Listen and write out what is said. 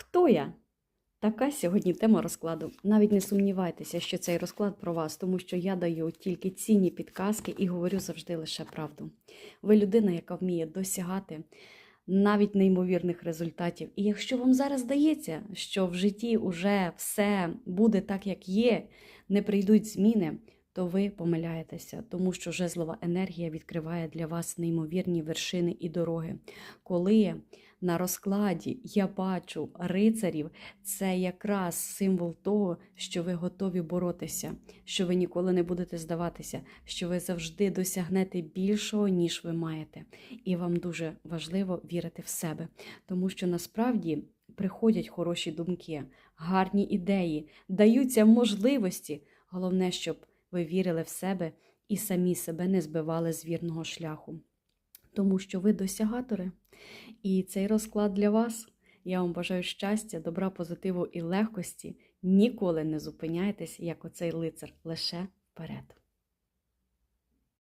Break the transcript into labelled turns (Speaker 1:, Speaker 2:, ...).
Speaker 1: Хто я? Така сьогодні тема розкладу. Навіть не сумнівайтеся, що цей розклад про вас, тому що я даю тільки цінні підказки і говорю завжди лише правду. Ви людина, яка вміє досягати навіть неймовірних результатів. І якщо вам зараз здається, що в житті уже все буде так, як є, не прийдуть зміни, то ви помиляєтеся, тому що жезлова енергія відкриває для вас неймовірні вершини і дороги. Коли на розкладі я бачу рицарів, це якраз символ того, що ви готові боротися, що ви ніколи не будете здаватися, що ви завжди досягнете більшого, ніж ви маєте. І вам дуже важливо вірити в себе, тому що насправді приходять хороші думки, гарні ідеї, даються можливості. Головне, щоб ви вірили в себе і самі себе не збивали з вірного шляху. Тому що ви досягатори, і цей розклад для вас. Я вам бажаю щастя, добра, позитиву і легкості. Ніколи не зупиняйтесь, як оцей лицар, лише вперед.